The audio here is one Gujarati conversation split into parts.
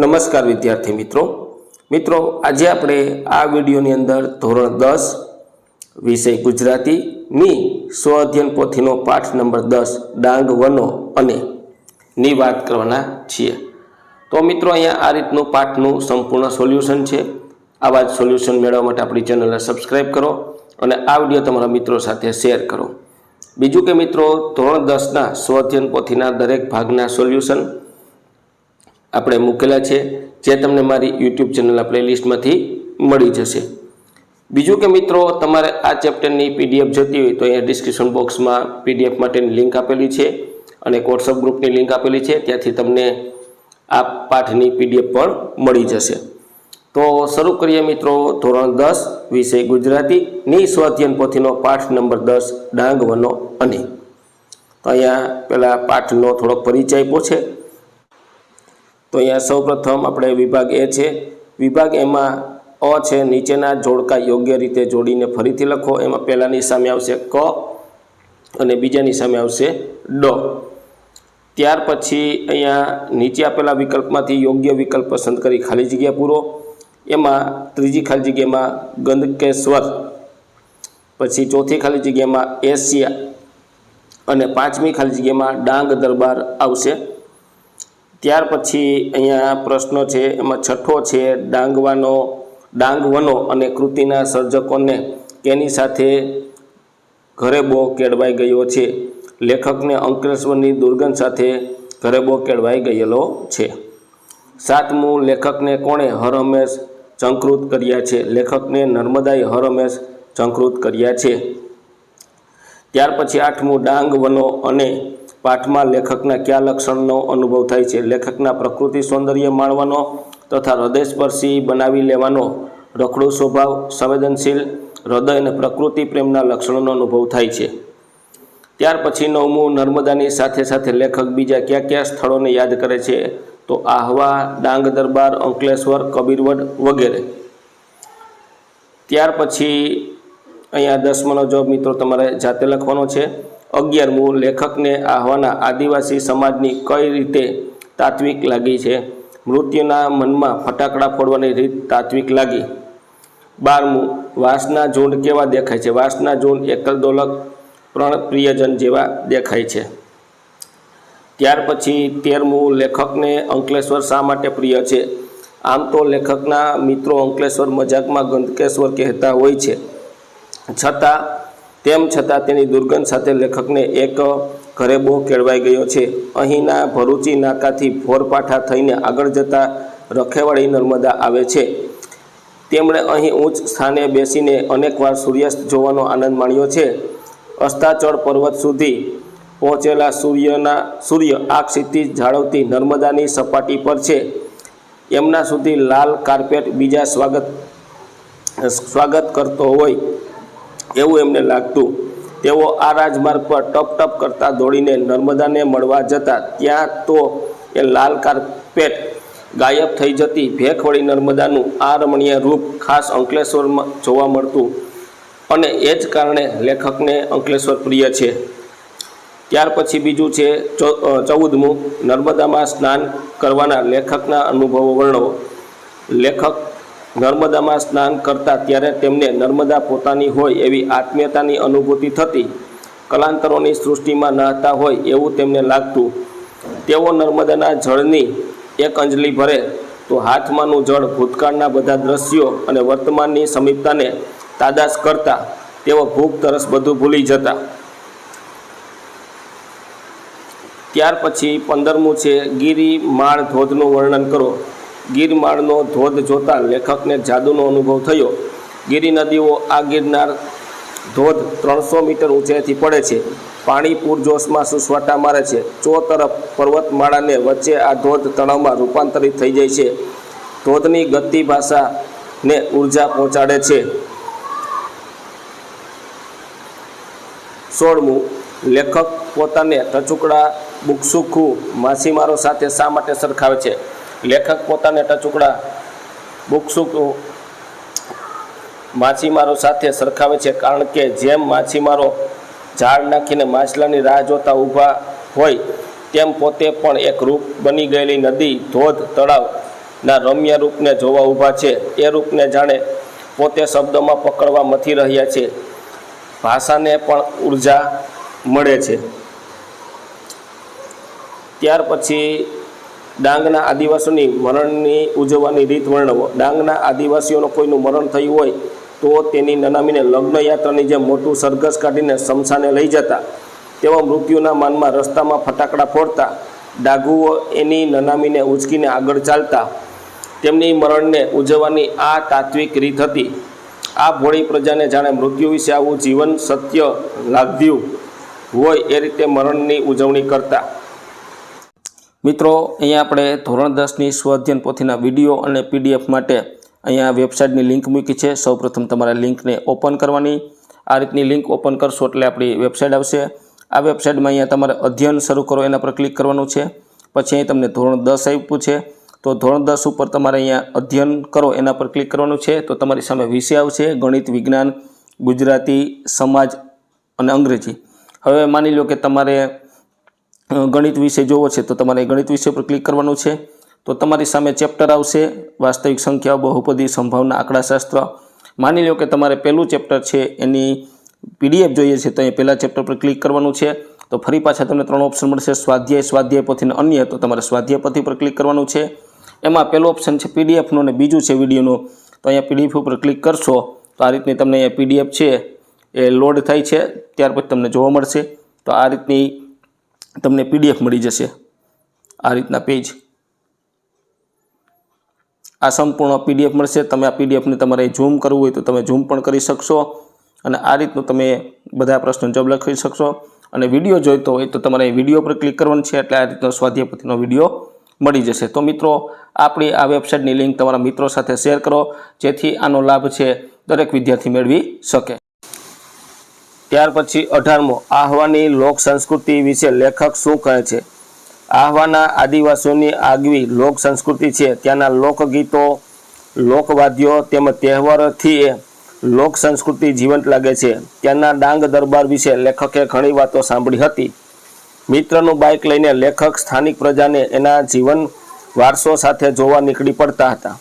નમસ્કાર વિદ્યાર્થી મિત્રો. મિત્રો, આજે આપણે આ વિડીયોની અંદર ધોરણ દસ વિષય ગુજરાતીની સ્વ અધ્યયન પોથીનો પાઠ નંબર દસ, ડાંગ વનો અને ની વાત કરવાના છીએ. તો મિત્રો, અહીંયા આ રીતનું પાઠનું સંપૂર્ણ સોલ્યુશન છે. આવા જ સોલ્યુશન મેળવવા માટે આપણી ચેનલને સબસ્ક્રાઈબ કરો અને આ વીડિયો તમારા મિત્રો સાથે શેર કરો. બીજું કે મિત્રો, ધોરણ દસના સ્વ અધ્યયન પોથીના દરેક ભાગના સોલ્યુશન આપણે મૂકેલા છે, જે તમને મારી યુટ્યુબ ચેનલના પ્લેલિસ્ટમાંથી મળી જશે. બીજું કે મિત્રો, તમારે આ ચેપ્ટરની પીડીએફ જોતી હોય તો અહીંયા ડિસ્ક્રિપ્શન બોક્સમાં પીડીએફ માટેની લિંક આપેલી છે અને વોટ્સઅપ ગ્રુપની લિંક આપેલી છે, ત્યાંથી તમને આ પાઠની પીડીએફ પણ મળી જશે. તો શરૂ કરીએ મિત્રો, ધોરણ દસ, વિષય ગુજરાતીની સ્વાધ્યન પોથીનો પાઠ નંબર દસ, ડાંગ વનો અને. તો અહીંયા પહેલાં પાઠનો થોડોક પરિચય આપ્યો છે. તો અહીંયા સૌપ્રથમ આપણે વિભાગ એ છે. વિભાગ એમાં અ છે, નીચેના જોડકા યોગ્ય રીતે જોડીને ફરીથી લખો. એમાં પહેલાંની સામે આવશે ક અને બીજાની સામે આવશે ડ. ત્યાર પછી અહીંયા નીચે આપેલા વિકલ્પમાંથી યોગ્ય વિકલ્પ પસંદ કરી ખાલી જગ્યા પૂરો. એમાં ત્રીજી ખાલી જગ્યામાં ગંદકેશ્વર પછી ચોથી ખાલી જગ્યામાં એશિયા અને પાંચમી ખાલી જગ્યામાં ડાંગ દરબાર આવશે. ત્યાર પછી અહીંયા પ્રશ્નો છે, એમાં છઠ્ઠો છે, ડાંગવાનો, ડાંગવનો અને કૃતિના સર્જકોને કેની સાથે ઘરેબો કેળવાઈ ગયો છે? લેખકને અંકલેશ્વરની દુર્ગંધ સાથે ઘરેબો કેળવાઈ ગયેલો છે. સાતમું, લેખકને કોણે હરહમેશ ચંકૃત કર્યા છે? લેખકને નર્મદાએ હરહમેશ ચંકૃત કર્યા છે. ત્યાર પછી આઠમું ડાંગ વનો અને પાઠમાં લેખકના કયા લક્ષણનો અનુભવ થાય છે? લેખકના પ્રકૃતિ સૌંદર્ય માણવાનો તથા હૃદયસ્પર્શી બનાવી લેવાનો રખડો સ્વભાવ, સંવેદનશીલ હૃદય અને પ્રકૃતિ પ્રેમના લક્ષણોનો અનુભવ થાય છે. ત્યાર પછી નવમું, નર્મદાની સાથે સાથે લેખક બીજા કયા કયા સ્થળોને યાદ કરે છે? તો આહવા, ડાંગ દરબાર, અંકલેશ્વર, કબીરવડ વગેરે. ત્યાર પછી અહીંયા દસમાનો જવાબ મિત્રો તમારે જાતે લખવાનો છે. અગિયારમું લેખકને આહવાના આદિવાસી સમાજની કઈ રીતે તાત્વિક લાગી છે? મૃત્યુના મનમાં ફટાકડા ફોડવાની રીત તાત્વિક લાગી. બારમું વાસના ઝુંડ કેવા દેખાય છે? વાસના ઝુંડ એકલ દોલક પ્રણ પ્રિયજન જેવા દેખાય છે. ત્યાર પછી તેરમું લેખકને અંકલેશ્વર શા માટે પ્રિય છે? આમ તો લેખકના મિત્રો અંકલેશ્વર મજાકમાં ગંદકેશ્વર કહેતા હોય છે. છતાં તેમ છતાં તેની દુર્ગંધ સાથે લેખકને એક ઘરે બહુ કેળવાઈ ગયો છે. અહીંના ભરૂચી નાકાથી ભોરપાઠા થઈને આગળ જતા રખેવાળી નર્મદા આવે છે. તેમણે અહીં ઉચ્ચ સ્થાને બેસીને અનેકવાર સૂર્યાસ્ત જોવાનો આનંદ માણ્યો છે. અસ્તાચળ પર્વત સુધી પહોંચેલા સૂર્યના, સૂર્ય આ ક્ષિતિજ જાળવતી નર્મદાની સપાટી પર છે. એમના સુધી લાલ કાર્પેટ બીજા સ્વાગત સ્વાગત કરતો હોય એવું એમને લાગતું. તેઓ આ રાજમાર્ગ પર ટપ ટપ કરતા દોડીને નર્મદાને મળવા જતા ત્યાં તો એ લાલ કાર્પેટ ગાયબ થઈ જતી ભેખ વળી નર્મદાનું આ રમણીય રૂપ ખાસ અંકલેશ્વરમાં જોવા મળતું અને એ જ કારણે લેખકને અંકલેશ્વર પ્રિય છે. ત્યાર પછી બીજું છે ચૌદમું, નર્મદામાં સ્નાન કરવાના લેખકના અનુભવો વર્ણવો. લેખક નર્મદામાં સ્નાન કરતા ત્યારે તેમને નર્મદા પોતાની હોય એવી આત્મીયતાની અનુભૂતિ થતી. કલાંતરોની સૃષ્ટિમાં નહાતા હોય એવું તેમને લાગતું. તેઓ નર્મદાના જળની એક અંજલી ભરે તો હાથમાંનું જળ ભૂતકાળના બધા દ્રશ્યો અને વર્તમાનની સમીપતાને તાદાસ કરતા તેઓ ભૂખ તરસ બધું ભૂલી જતા. ત્યાર પછી પંદરમું છે ગીરી માળ ધોધનું વર્ણન કરો. ગીરમાળનો ધોધ જોતા લેખકને જાદુનો અનુભવ થયો. ગીરી નદીઓ આ ગિરનાર ધોધ ત્રણસો મીટર ઊંચાઈથી પડે છે. પાણી પૂરજોશમાં સુસવાટા મારે છે. ચો તરફ પર્વતમાળાને વચ્ચે આ ધોધ તળાવમાં રૂપાંતરિત થઈ જાય છે. ધોધની ગતિ ભાષાને ઊર્જા પહોંચાડે છે. સોળમું, લેખક પોતાને ટચુકડા, બુકસુખુ, માછીમારો સાથે શા માટે સરખાવે છે? લેખક પોતાને ટચુકડા બુકસુક માછીમારો સાથે સરખાવે છે કારણ કે જેમ માછીમારો ઝાડ નાખીને માછલાની રાહ જોતા ઊભા હોય, તેમ પોતે પણ એક રૂપ બની ગયેલી નદી, ધોધ તળાવના રમ્ય રૂપને જોવા ઊભા છે. એ રૂપને જાણે પોતે શબ્દોમાં પકડવા મથી રહ્યા છે. ભાષાને પણ ઊર્જા મળે છે. ત્યાર પછી ડાંગના આદિવાસીઓની મરણની ઉજવવાની રીત વર્ણવો. ડાંગના આદિવાસીઓનું કોઈનું મરણ થયું હોય તો તેની નનામીને લગ્ન યાત્રાની જેમ મોટું સરઘસ કાઢીને શમશાને લઈ જતા. તેવા મૃત્યુના માનમાં રસ્તામાં ફટાકડા ફોડતા. ડાઘુઓ એની નનામીને ઉચકીને આગળ ચાલતા. તેમની મરણને ઉજવવાની આ તાત્વિક રીત હતી. આ ભોળી પ્રજાને જાણે મૃત્યુ વિશે આવું જીવન સત્ય લાગ્યું હોય એ રીતે મરણની ઉજવણી કરતા. મિત્રો, અહીંયા આપણે ધોરણ દસની સ્વાધ્યન પોથીના વીડિયો અને પીડીએફ માટે અહીંયા વેબસાઇટની લિંક મૂકી છે. સૌપ્રથમ તમારે લિંકને ઓપન કરવાની. આ રીતની લિંક ઓપન કરશો એટલે આપણી વેબસાઇટ આવશે. આ વેબસાઇટમાં અહીંયા તમારે અધ્યયન શરૂ કરો, એના પર ક્લિક કરવાનું છે. પછી અહીં તમને ધોરણ દસ આપ્યું છે. તો ધોરણ દસ ઉપર તમારે અહીંયા અધ્યયન કરો, એના પર ક્લિક કરવાનું છે. તો તમારી સામે વિષય આવશે, ગણિત, વિજ્ઞાન, ગુજરાતી, સમાજ અને અંગ્રેજી. હવે માની લો કે તમારે ગણિત વિષય જોવો છે, તો તમારે ગણિત વિષય પર ક્લિક કરવાનું છે. તો તમારી સામે ચેપ્ટર આવશે, વાસ્તવિક સંખ્યાઓ, બહુપદી, સંભાવના, આંકડાશાસ્ત્ર. માની લો કે તમારે પહેલું ચેપ્ટર છે, એની પીડીએફ જોઈએ છે, તો એ પહેલાં ચેપ્ટર પર ક્લિક કરવાનું છે. તો ફરી પાછા તમને ત્રણ ઓપ્શન મળશે, સ્વાધ્યાય સ્વાધ્યાય પોથીને અન્ય. તો તમારે સ્વાધ્યાય પોથી પર ક્લિક કરવાનું છે. એમાં પહેલો ઓપ્શન છે, પીડીએફનું અને બીજું છે, વિડીયોનું. તો અહીંયા પીડીએફ ઉપર ક્લિક કરશો, તો આ રીતની તમને અહીંયા પીડીએફ છે, એ લોડ થાય છે, ત્યાર પછી તમને જોવા મળશે. તો આ રીતની તમને પીડીએફ મળી જશે. આ રીતના પેજ આ સંપૂર્ણ પીડીએફ મળશે. તમે આ પીડીએફને તમારે ઝૂમ કરવું હોય તો તમે ઝૂમ પણ કરી શકશો અને આ રીતનું તમે બધા પ્રશ્નો જવાબ લખી શકશો. અને વીડિયો જોઈતો હોય તો તમારે વીડિયો પર ક્લિક કરવાનું છે એટલે આ રીતનો સ્વાધ્યાયપતિનો વીડિયો મળી જશે. તો મિત્રો, આપણી આ વેબસાઇટની લિંક તમારા મિત્રો સાથે શેર કરો, જેથી આનો લાભ છે દરેક વિદ્યાર્થી મેળવી શકે. ત્યાર પછી અઢારમો, આહવાની લોક સંસ્કૃતિ વિશે લેખક શું કહે છે? આહવાના આદિવાસીઓની આગવી લોક સંસ્કૃતિ છે. ત્યાંના લોકગીતો, લોકવાદ્યો તેમજ તહેવારોથી એ લોક સંસ્કૃતિ જીવંત લાગે છે. ત્યાંના ડાંગ દરબાર વિશે લેખકે ઘણી વાતો સાંભળી હતી. મિત્રનું બાઇક લઈને લેખક સ્થાનિક પ્રજાને એના જીવન વારસો સાથે જોવા નીકળી પડતા હતા.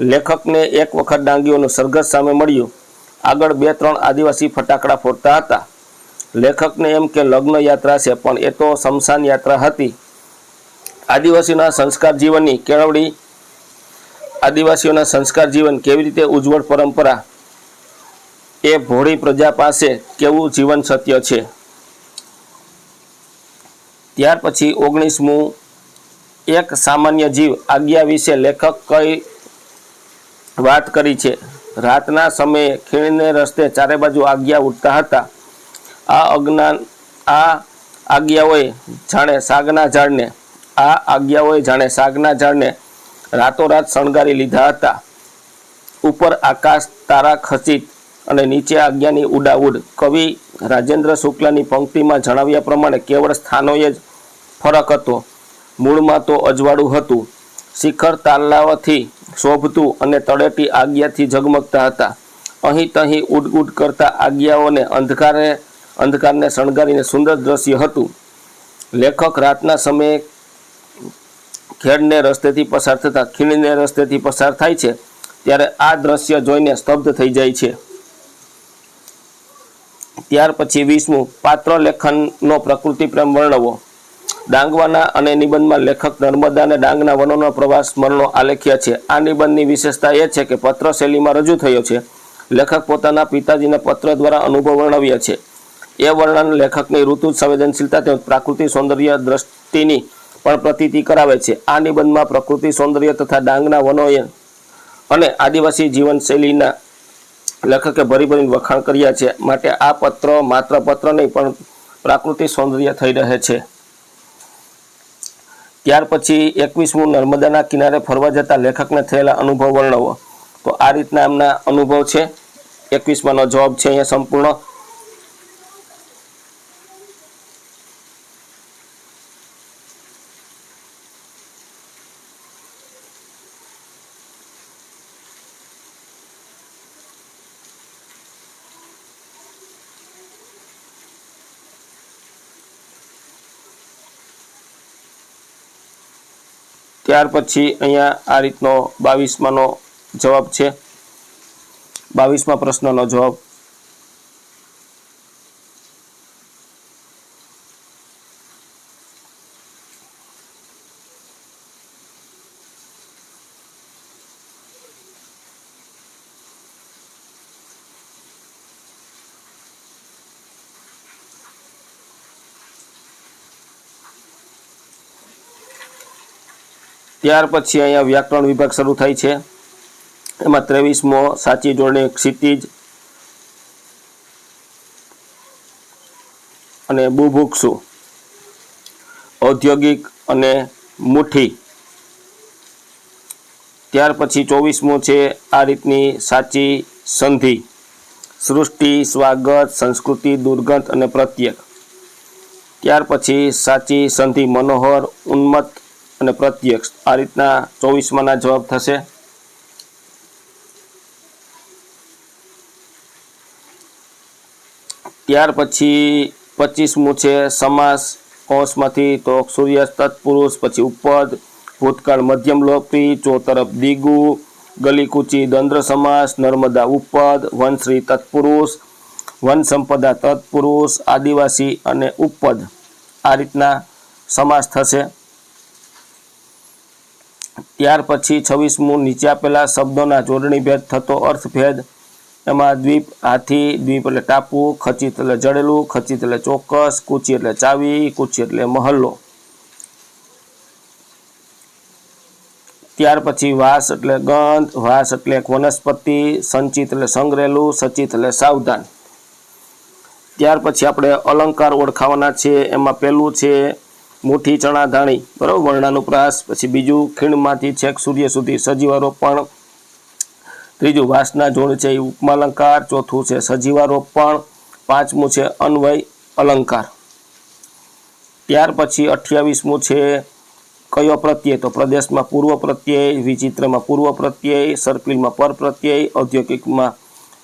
લેખકને એક વખત ડાંગીઓનું સરઘસ સામે મળ્યું. આગળ બે, ત્રણ આદિવાસી ફટાકડા ફોડતા હતા. લેખકને એમ કે લગ્ન યાત્રા છે, પણ એ તો શમશાન યાત્રા હતી. આદિવાસીઓના સંસ્કાર જીવનની કેળવણી, આદિવાસીઓના સંસ્કાર જીવન કેવી રીતે ઉજ્જવળ પરંપરા, એ ભોળી પ્રજા પાસે કેવું જીવન સત્ય છે? ત્યાર પછી ઓગણીસમું એક સામાન્ય જીવ આજ્ઞા વિશે લેખક કઈ વાત કરી છે? રાતના સમયે ખીણને રસ્તે ચારે બાજુ આજ્ઞા ઉઠતા હતા. આ અજ્ઞાન, આ આજ્ઞાઓએ જાણે સાગના ઝાડને, આ આજ્ઞાઓએ જાણે સાગના ઝાડને રાતોરાત શણગારી લીધા હતા. ઉપર આકાશ તારા ખચિત અને નીચે આજ્ઞાની ઉડાઉડ. કવિ રાજેન્દ્ર શુક્લાની પંક્તિમાં જણાવ્યા પ્રમાણે કેવળ સ્થાનોએ જ ફરક હતો. મૂળમાં તો અજવાળું હતું. શિખર તાલાવાથી શોભતું અને તળેટી આજ્ઞાથી ઝગમગતા હતા. અહીં તહીં ઉડ ઉડ કરતા આજ્ઞાઓને અંધકારે, અંધકારને શણગારીને સુંદર દ્રશ્ય હતું. લેખક રાતના સમયે ખેડને રસ્તેથી પસાર થતા, ખીણને રસ્તેથી પસાર થાય છે, ત્યારે આ દ્રશ્ય જોઈને સ્તબ્ધ થઈ જાય છે. ત્યાર પછી વીસમું પાત્ર લેખનનો પ્રકૃતિ પ્રેમ વર્ણવો. ડાંગવાના અને નિબંધમાં લેખક નર્મદા અને ડાંગના વનોનો પ્રવાસ સ્મરણો આલેખ્યા છે. આ નિબંધની વિશેષતા એ છે કે પત્ર શૈલીમાં રજૂ થયો છે. લેખક પોતાના પિતાજીને પત્ર દ્વારા અનુભવ વર્ણવ્યા છે. એ વર્ણન લેખકની ઋતુ, સંવેદનશીલતા તેમજ પ્રાકૃતિક સૌંદર્ય દ્રષ્ટિની પણ પ્રતીતિ કરાવે છે. આ નિબંધમાં પ્રકૃતિ સૌંદર્ય તથા ડાંગના વનોએ અને આદિવાસી જીવનશૈલીના લેખકે ભરી ભરીને વખાણ કર્યા છે. માટે આ પત્ર માત્ર પત્ર નહીં પણ પ્રાકૃતિક સૌંદર્ય થઈ રહે છે. ત્યાર પછી એકવીસમું નર્મદાના કિનારે ફરવા જતા લેખકને થયેલા અનુભવ વર્ણવો. તો આ રીતના એમના અનુભવ છે. એકવીસમાંનો જવાબ છે અહીંયા સંપૂર્ણ. ત્યાર પછી અહીંયા આ રીતનો બાવીસમાંનો જવાબ છે. બાવીસમાં પ્રશ્નનો જવાબ ત્યાર પછી અહીંયા વ્યાકરણ વિભાગ શરૂ થાય છે. એમાં ત્રેવીસમો સાચી જોડણી ક્ષિતિજ અને બુભુક્ષુ. ઔદ્યોગિક અને મુઠ્ઠી. ત્યાર પછી ચોવીસમો છે આ રીતની સાચી સંધિ. સૃષ્ટિ, સ્વાગત, સંસ્કૃતિ, દુર્ગંધ અને પ્રત્યેક ત્યાર પછી સાચી સંધિ, મનોહર, ઉન્મત્ત અને પ્રત્યક્ષ. આ રીતના ચોવીસમાંના જવાબ થશે. ત્યાર પછી પચીસમું છે સમાસ કોષમાંથી તો સૂર્યાસ્ત તત્પુરુષ, પછી ઉપદ, ભૂતકાળ મધ્યમ લોપી ચો તરફ દિગુ, ગલીકુચી દંદ્ર સમાસ, નર્મદા ઉપદ વનશ્રી તત્પુરુષ, વન સંપદા તત્પુરુષ, આદિવાસી અને ઉપદ. આ રીતના સમાસ થશે. ત્યાર પછી છવ્વીસમું નીચે આપેલા શબ્દોના જોડણી ભેદ થતો અર્થભેદ, એમાં દ્વીપ હાથી, દ્વીપ એટલે ટાપુ, ખચિત એટલે જડેલું, ખચિત એટલે ચોક્કસ, કુચી એટલે ચાવી, કુચી એટલે મહલ્લો. ત્યાર પછી વાસ એટલે ગંધ, વાસ એટલે એક વનસ્પતિ, સંચિત એટલે સંગ્રહેલું, સચિત એટલે સાવધાન. ત્યાર પછી આપણે અલંકાર ઓળખાવાના છે, એમાં પહેલું છે મુઠ્ઠી, ચણા, ધાણી, બરાબર વર્ણાનુપ્રાસ પછી બીજું ખીણમાંથી છેક સૂર્ય સુધી સજીવારોપણ, ત્રીજું વાસના જોડ છે એ ઉપમાલંકાર, ચોથું છે સજીવારોપણ, પાંચમું છે અન્વય, અલંકાર. ત્યાર પછી અઠ્યાવીસમું છે કયો પ્રત્યય? તો પ્રદેશમાં પૂર્વ પ્રત્યય, વિચિત્રમાં પૂર્વ પ્રત્યય, સર્કિલમાં પર પ્રત્યય, ઔદ્યોગિકમાં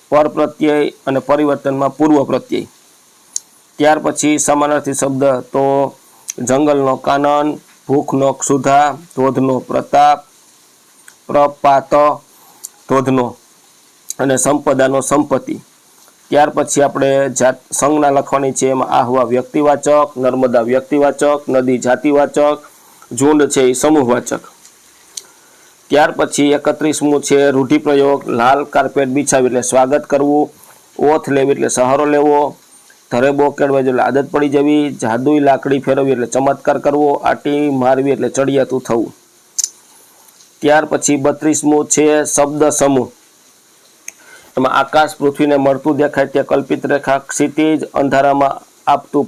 પર પ્રત્યય અને પરિવર્તનમાં પૂર્વ પ્રત્યય. ત્યાર પછી સમાનાર્થી શબ્દ, તો જંગલનો કાનન, ભૂખનો ક્ષુધા, ધોધનો પ્રતાપ, પ્રપાત, ધોધનો અને સંપદાનો સંપત્તિ. ત્યાર પછી આપણે જાત સંજ્ઞા લખવાની છે, એમાં આહવા વ્યક્તિવાચક, નર્મદા વ્યક્તિવાચક, નદી જાતિવાચક, ઝુંડ છે એ સમૂહવાચક. ત્યાર પછી એકત્રીસમું છે, રૂઢિપ્રયોગ, લાલ કાર્પેટ બિછાવી એટલે સ્વાગત કરવું, ઓથ લેવી એટલે સહારો લેવો ધરેબો કેળવાય એટલે આદત પડી જવી, જાદુઈ લાકડી ફેરવવી એટલે ચમત્કાર કરવો, આટી મારવી એટલે ચડિયાતું થવું. ત્યાર પછી બત્રીસમું છે શબ્દ સમૂહ. એમાં આકાશ પૃથ્વીને મળતું દેખાય તે કલ્પિત રેખા ક્ષિતિજ અંધારામાં આપતું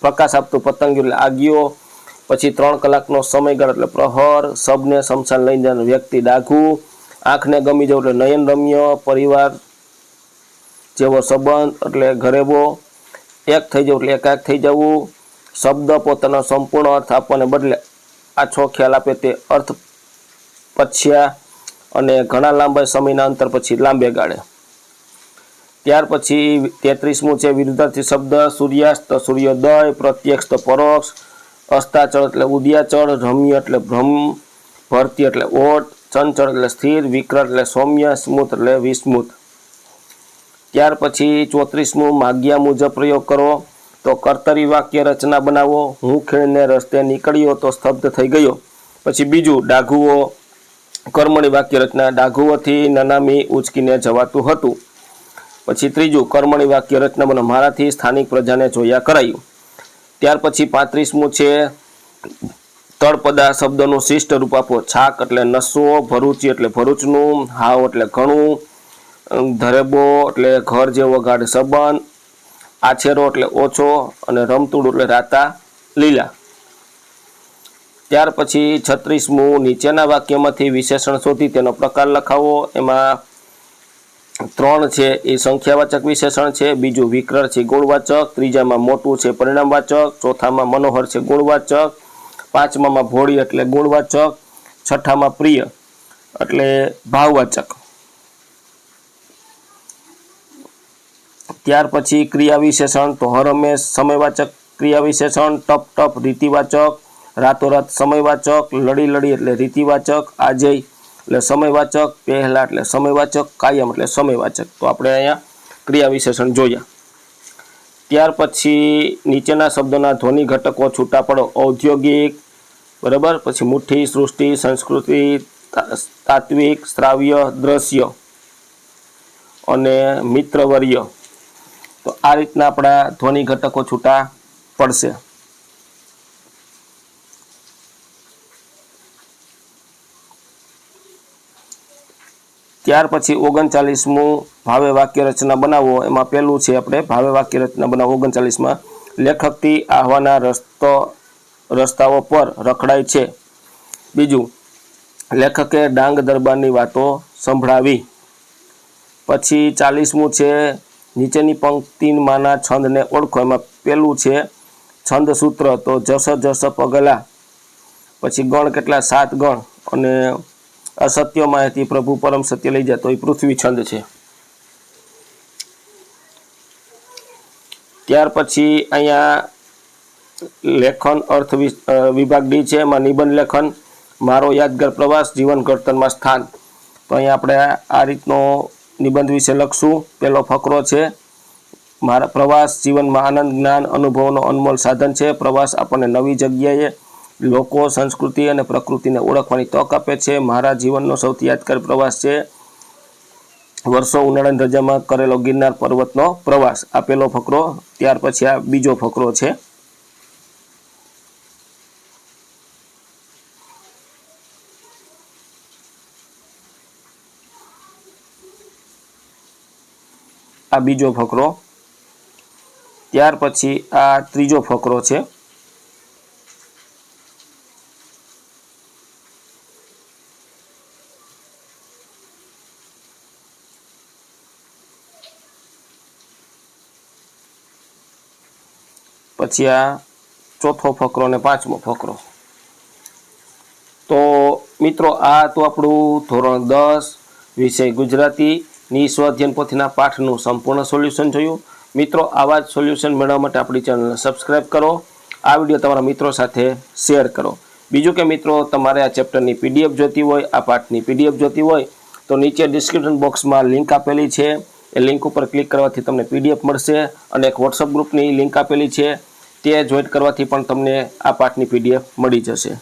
પ્રકાશ આપતું પતંગ એટલે આગીઓ, પછી ત્રણ કલાકનો સમયગાળો એટલે પ્રહર, શબને શમશાન લઈ જવાનું વ્યક્તિ ડાઘું, આંખને ગમી જવું એટલે નયન રમ્ય, પરિવાર જેવો સંબંધ એટલે ઘરેવો, એક થઈ જવું એટલે એકાક થઈ જવું, શબ્દ પોતાનો સંપૂર્ણ અર્થ આપવાને બદલે આછો ખ્યાલ આપે તે અર્થ પછ્યા અને ઘણા લાંબા સમયના અંતર પછી લાંબે ગાળે. ત્યાર પછી તેત્રીસમું છે વિરુદ્ધાર્થી શબ્દ, સૂર્યાસ્ત, સૂર્યોદય, પ્રત્યક્ષ તો પરોક્ષ, અસ્તાચળ એટલે ઉદયાચળ, રમ્ય એટલે ભ્રમ, ભરતી એટલે ઓટ, ચંચળ એટલે સ્થિર વિકૃત એટલે સૌમ્ય, સ્મૂત એટલે વિસ્મૃત. ત્યાર પછી ચોત્રીસમું માગ્યા મુજબ પ્રયોગ કરો તો કર્તરી વાક્ય રચના બનાવો. હું ખીણને રસ્તે નીકળ્યો તો સ્તબ્ધ થઈ ગયો. પછી બીજું, ડાઘુઓ. કર્મણી વાક્ય રચના. ડાઘુઓથી નનામી ઉચકીને જવાતું હતું. પછી ત્રીજું, કર્મણી વાક્ય રચના બનો મારાથી સ્થાનિક પ્રજાને જોયા કરાયું. ત્યાર પછી પાંત્રીસમું છે, તળપદા શબ્દનું શિષ્ટ રૂપ આપો. છાક એટલે નસો, ભરૂચી એટલે ભરૂચનું, હાવ એટલે ઘણું ધરેબો એટલે ઘર જેવો ગાઢ સંબંધ આછેરો એટલે ઓછો અને રમતુડું એટલે રાતા લીલા. ત્યાર પછી છત્રીસમું નીચેના વાક્યમાંથી વિશેષણ શોધી તેનો પ્રકાર લખાવો. એમાં ત્રણ છે એ સંખ્યાવાચક વિશેષણ છે, બીજું વિકરણ છે ગુણવાચક ત્રીજામાં મોટું છે પરિણામવાચક, ચોથામાં મનોહર છે ગુણવાચક પાંચમામાં ભોળી એટલે ગુણવાચક છઠ્ઠામાં પ્રિય એટલે ભાવવાચક. ત્યાર પછી ક્રિયા વિશેષણ, તો હંમેશ સમયવાચક ક્રિયા વિશેષણ, ટપ ટપ રીતિવાચક, રાતોરાત સમયવાચક, લડી લડી એટલે રીતિવાચક, આજે એટલે સમયવાચક, પહેલાં એટલે સમયવાચક, કાયમ એટલે સમયવાચક. તો આપણે અહીંયા ક્રિયા વિશેષણ જોયા. ત્યાર પછી નીચેના શબ્દોના ધ્વનિ ઘટકો છૂટા પડો. ઔદ્યોગિક, બરાબર? પછી મુઠ્ઠી, સૃષ્ટિ, સંસ્કૃતિ તાત્વિક, શ્રાવ્ય, દ્રશ્ય અને મિત્રવર્ય. તો આ રીતના આપણા ધ્વનિ ઘટકો છૂટા પડશે. ત્યાર પછી ઓગણચાલીસમું ભાવે વાક્ય રચના બનાવો. એમાં પહેલું છે આપણે ભાવે વાક્ય રચના બનાવો. ઓગણચાલીસમાં, લેખકથી આહવાના રસ્તો, રસ્તાઓ પર રખડાય છે. બીજું, લેખકે ડાંગ દરબારની વાતો સંભળાવી. પછી ચાલીસમું છે નીચેની પંક્તિમાંના છંદને ઓળખો. એમાં પહેલું છે છંદ સૂત્ર તો જસ જસ પગલા. પછી ગણ કેટલા? સાત ગણ. અને અસત્યમાંથી પ્રભુ પરમ સત્ય લઈ જાય. તો એ પૃથ્વી છંદ છે. ત્યાર પછી અહીંયા લેખન અર્થ વિભાગ ડી છે. એમાં નિબંધ લેખન. મારો યાદગાર પ્રવાસ જીવન ઘડતરમાં સ્થાન. તો અહીંયા આપણે આ રીતનો નિબંધ વિશે લખશું. પહેલો ફકરો છે, મારા પ્રવાસ જીવનમાં આનંદ, જ્ઞાન, અનુભવનો અનમોલ સાધન છે. પ્રવાસ આપણને નવી જગ્યાએ, લોકો, સંસ્કૃતિ અને પ્રકૃતિને ઓળખવાની તક આપે છે. મારા જીવનનો સૌથી યાદગાર પ્રવાસ છે, વર્ષો ઉનાળાની રજામાં કરેલો ગિરનાર પર્વતનો પ્રવાસ. આ પહેલો ફકરો, ત્યાર પછી આ બીજો ફકરો છે આ બીજો ફકરો. ત્યાર પછી આ ત્રીજો ફકરો છે. પછી આ ચોથો ફકરો અને પાંચમો ફકરો. તો મિત્રો, આ તો આપણું ધોરણ દસ વિષય ગુજરાતીની સ્વાધ્યન પોથીના પાઠનું સંપૂર્ણ સોલ્યુશન જોયું. મિત્રો, આવા જ સોલ્યુશન મેળવવા માટે આપણી ચેનલને સબસ્ક્રાઈબ કરો. આ વીડિયો તમારા મિત્રો સાથે શેર કરો. બીજું કે મિત્રો, તમારે આ ચેપ્ટરની પીડીએફ જોતી હોય, આ પાઠની પીડીએફ જોતી હોય, તો નીચે ડિસ્ક્રિપ્શન બોક્સમાં લિંક આપેલી છે. એ લિંક ઉપર ક્લિક કરવાથી તમને પીડીએફ મળશે અને એક વોટ્સઅપ ગ્રુપની લિંક આપેલી છે. તે જોઈન્ટ કરવાથી પણ તમને આ પાઠની પીડીએફ મળી જશે.